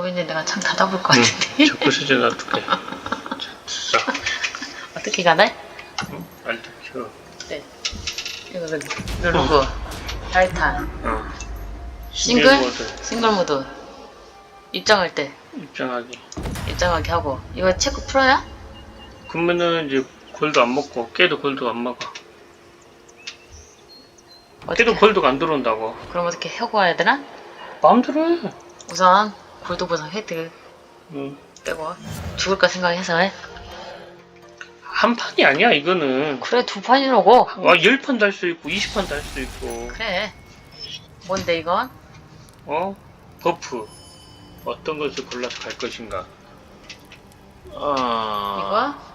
왠지 내가 창 닫아볼 것 응. 같은데. 자꾸 수저 놔둘게. 자. 어떻게 가나요? 응? 알트 켜. 네. 이거 누르고 발탄 어. 싱글 모드 싱글 모드 입장할 때 입장하기. 입장하게 하고 이거 체크 풀어야? 그러면은 이제 골도 안 먹고 깨도 골도 안 먹어. 어떻게? 깨도 골도가 안 들어온다고. 그럼 어떻게 하고 와야 되나? 마음대로 해. 우선 골드 보상 획득 응. 빼고 죽을까 생각해서 해. 한 판이 아니야 이거는. 그래 두 판이라고. 와, 10판 달 수 있고 20판 달 수 있고. 그래. 뭔데 이건? 어? 버프. 어떤 것을 골라서 갈 것인가? 아. 이거?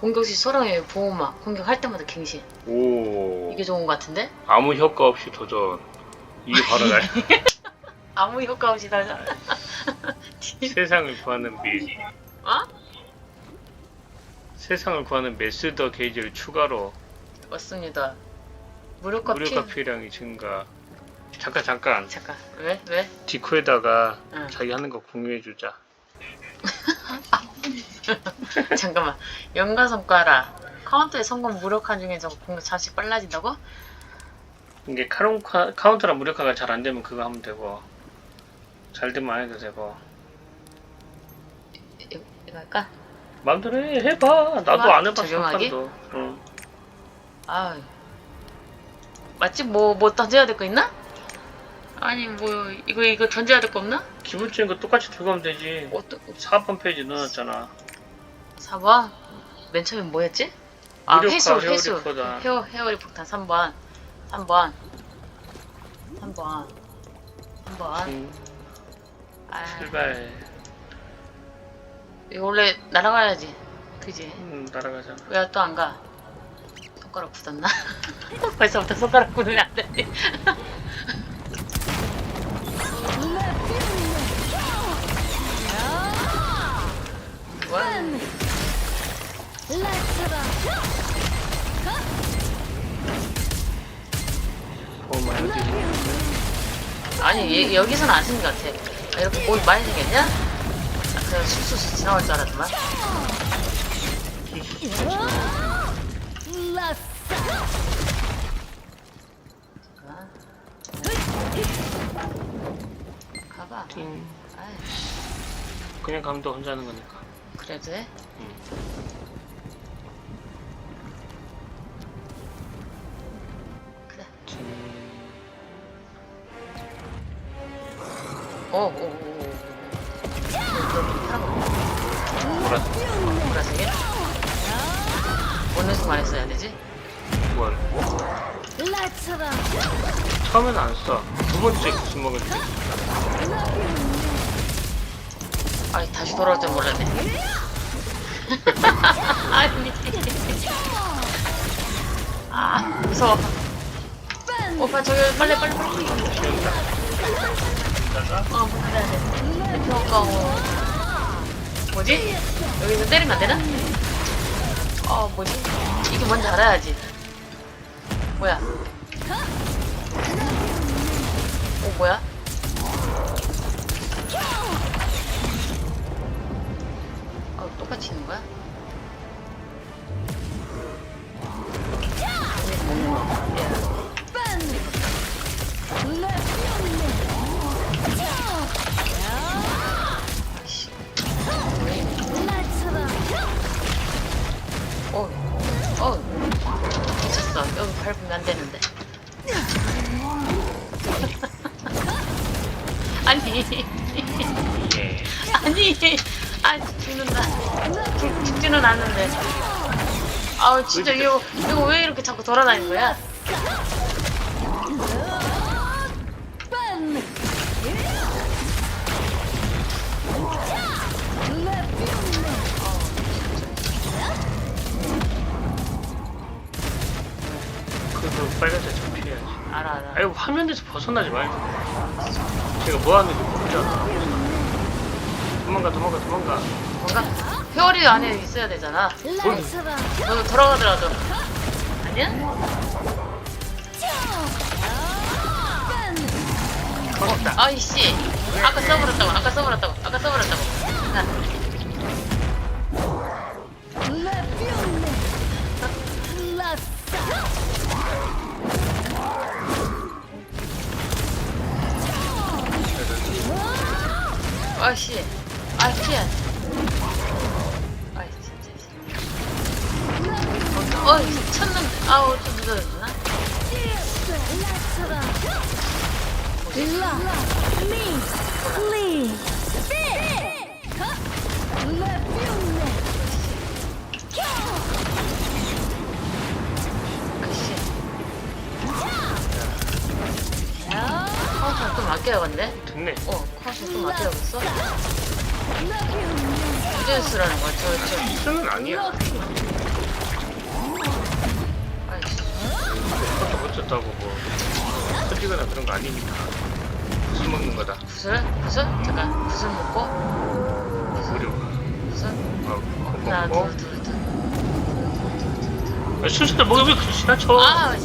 공격 시 소랑의 보호막 공격할 때마다 갱신. 오. 이게 좋은 것 같은데? 아무 효과 없이 도전. 이게 바로 나 아무 효과 없이 달자. 세상을 구하는 빛. 어? 세상을 구하는 메스더 게이지를 추가로 맞습니다. 무료가 무료가 피... 필요량이 증가. 잠깐 잠깐. 잠깐 왜? 왜? 디코에다가 응. 자기 하는 거 공유해 주자. 잠깐만 연가 성과라 카운터의 성공 무력화 중에서 공격 잠시 빨라진다고? 이게 카론 카운터랑 무력화가 잘 안 되면 그거 하면 되고 잘 되면 안 해도 되고 이- 이거 할까? 마음대로 해 해봐. 나도 해봐? 안 해봤어 적용하기? 판도. 응. 아 맞지? 뭐, 뭐 던져야 될 거 있나? 아니 뭐 이거 이거 던져야 될 거 없나? 기본적인 거 똑같이 들고 가면 되지. 어떤 4번 페이지 넣어놨잖아. 4번? 맨 처음에 뭐였지? 아 무력화, 회수 헤어리 회수 폭탄. 헤어 헤어리 폭탄 3번 3번 3번 3번 응. 아 출발. 이거 원래 날아가야지 그지? 응, 날아가자. 왜 또 안 가? 손가락 굳었나? 벌써부터 손가락 굳으면 안 되지 뭐야? 어, 많이. 아니 얘, 안 생긴 것 같아 아, 이렇게 목이 많이 생겼냐? 아, 그냥 쑥쑥 지나갈 줄 알았더만 가. 가봐 띵. 아이, 그냥 가면 또 혼자 하는 거니까. 그래도 해? 응. 오, 오, 오, 오. 보라색. 보라색이야? 어느 순간 했어야 되지? 뭘? 처음에는 안 써. 두 번째 구슬 먹을 때. 아이, 다시 돌아올 줄 몰랐네. 아니. 아, 무서워. 오빠, 저기, 빨리, 빨리, 빨리. 어, 뭐 그래야 돼. 평가고. 뭐지? 여기서 때리면 안 되나? 어, 뭐지? 이게 뭔지 알아야지. 뭐야? 어, 뭐야? 어, 똑같이 있는 거야? 여 미쳤어. 여기 밟으면 안 되는데. 아니, 예. 아니, 아 죽는다. 죽, 죽지는 않는데. 아우 진짜 이거 이거 왜 이렇게 자꾸 돌아다니는 거야? 빨간색 잡혀야지. 알아 알아. 아이고 화면에서 벗어나지 말고. 제가 뭐 하는지 모르잖아. 도망가 도망가 도망가. 뭔가 회오리 안에 있어야 되잖아. 너 돌아가더라도 아니야? 터졌다. 아이씨. 아까 써버렸다고 아까 써버렸다고 아까 써버렸다고 자, 아씨 아 피해 아이 진짜 어이 쳤는데 아우 좀 늦어졌나? 아씨 카운터 좀 아껴야겠네? 됐네. 어 카운터 좀 아껴야겠어? 부재수라는 거야 저, 저 수는 아니야. 아이씨 그것도 고쳤다고 뭐 터지거나 그런 거 아니니까. 술 먹는 거다. 구슬? 구슬? 잠깐 구슬 먹고 무료. 구슬 어, 하나 먹고. 둘둘둘 아, 순서대로 먹으면 왜 그렇게 지나쳐? 아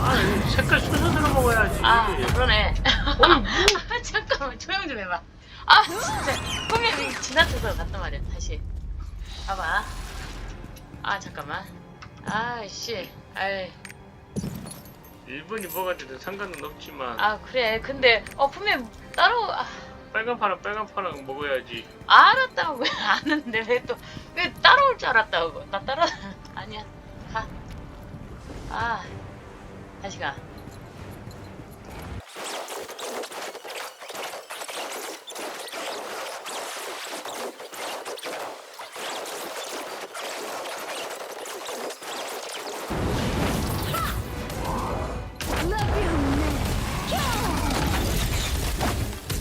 아, 이 색깔 순서대로 먹어야지. 아 그러네. 아, 잠깐만 조용 좀 해봐. 아 진짜. 분명히 지나쳐서 갔단 말이야 다시. 봐봐. 아 잠깐만. 아이씨 아이. 1분이 뭐가 되든 상관은 없지만. 아 그래. 근데 어 분명 따로 아, 빨간 파랑 빨간 파랑 먹어야지. 알았다고. 왜 아는데 왜 또 왜 따라올 줄 알았다고. 나 따라 아니야. 가 아 다시 가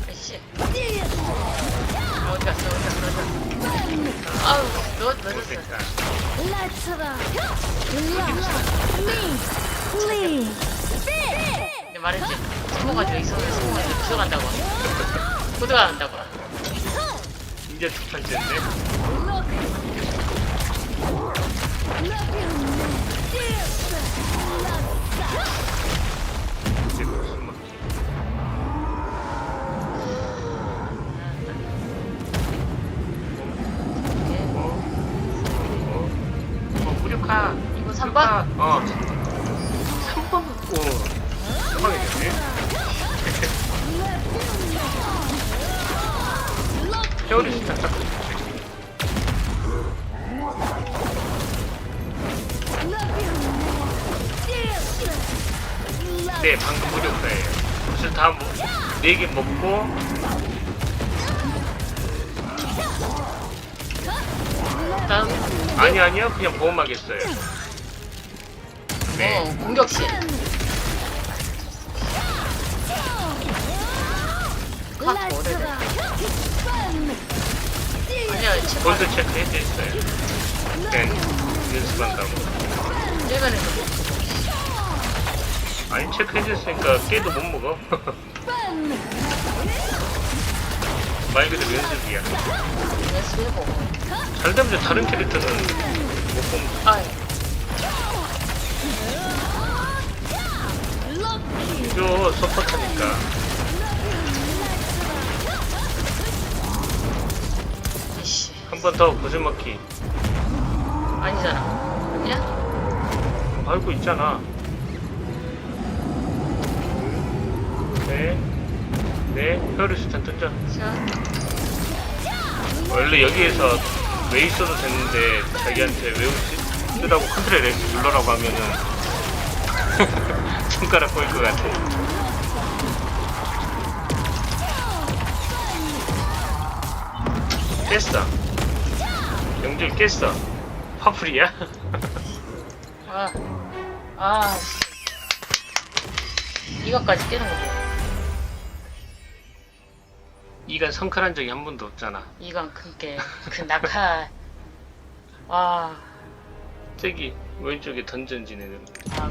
아이씨 어디 갔어 그러니까 근데 말했지 숨어가지고 이성을 숨어가지고 들어간다고 들어간다고 이제 두 판째인데. 이제 무슨 먹지? 어? 어? 어, 무력화. 이거 3번? 어. 3번 먹고 됐네. 세월이 진짜 딱. 네, 방금 무력화예요. 그래서 다 뭐, 4개 먹고 다음 아니 아니요 그냥 보험하겠어요. 네. 어 공격시 카트 오래돼 아니야 체크 골드 체크 해줬어요. 네, 연습한다고. 일반에서 아니 체크 해줬으니까 깨도 못 먹어. 말 그대로 연습이야. 연습해보고 잘 되면 이제 다른 캐릭터는 못 보면 아이 이거 서포터니까 한 번더 구슬 먹기 아니잖아 아니야? 알고 있잖아. 네, 네, 혈류수탄 던져. 자 원래 여기에서 왜 있어도 되는데 자기한테 왜 웃지? 쓰라고 컨트롤 S 눌러라고 하면은 손가락 보일 것 같아. 깼어. 영줄 깼어. 화풀이야? 아, 아, 씨. 이거까지 깨는 거지. 이간 성칼한 적이 한 번도 없잖아. 이건 큰게 그 낙하. 와, 저기 왼쪽에 던전지는 아,